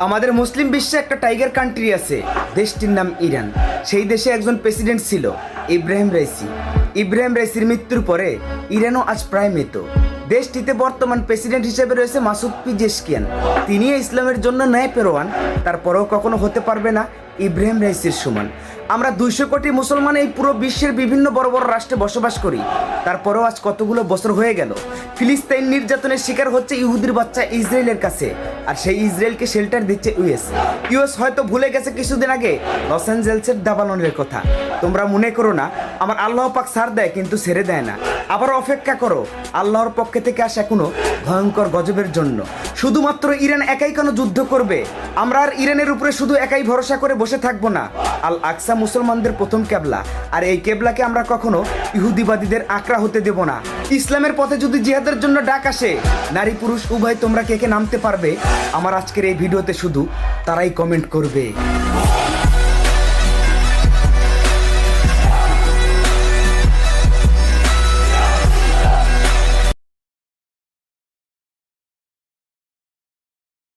আমাদের মুসলিম বিশ্বে একটা টাইগার কান্ট্রি আছে, দেশটির নাম ইরান। সেই দেশে একজন প্রেসিডেন্ট ছিল, ইব্রাহিম রাইসি। ইব্রাহিম রাইসির মৃত্যুর পরে ইরানও আজ প্রায় মৃত। দেশটিতে বর্তমান প্রেসিডেন্ট হিসেবে রয়েছে মাসুদ পিজেশকিয়ান তিনি ইসলামের জন্য ন্যায় পেরোয়ান, তারপরেও কখনো হতে পারবে না ইব্রাহিম রাইসির সমান। আমরা দুইশো কোটি মুসলমান এই পুরো বিশ্বের বিভিন্ন বড় বড় রাষ্ট্রে বসবাস করি। তারপরেও আজ কতগুলো বছর হয়ে গেল? ফিলিস্তাইন নির্যাতনের শিকার হচ্ছে ইহুদির বাচ্চা ইসরায়েলের কাছে, আর সেই ইসরায়েলকে শেল্টার দিচ্ছে ইউএস। ইউএস হয়তো ভুলে গেছে কিছুদিন আগে, লস অ্যাঞ্জেলসের দাবাননের কথা। তোমরা মনে করো না, আমার আল্লাহ পাক সার দেয় কিন্তু ছেড়ে দেয় না। আবার অপেক্ষা করো, আল্লাহর পক্ষে থেকে আসা কোনো ভয়ঙ্কর গজবের জন্য। শুধুমাত্র ইরান একাই কেন যুদ্ধ করবে? আমরা আর ইরানের উপরে শুধু একাই ভরসা করে বসে থাকব না। আল আকসা মুসলমানদের প্রথম কেবলা, আর এই কেবলাকে আমরা কখনো ইহুদিবাদীদের আঁকড়া হতে দেব না। ইসলামের পথে যদি জিহাদের জন্য ডাক আসে, নারী পুরুষ উভয় তোমরা কে কে নামতে পারবে? আমার আজকের এই ভিডিওতে শুধু তারাই কমেন্ট করবে।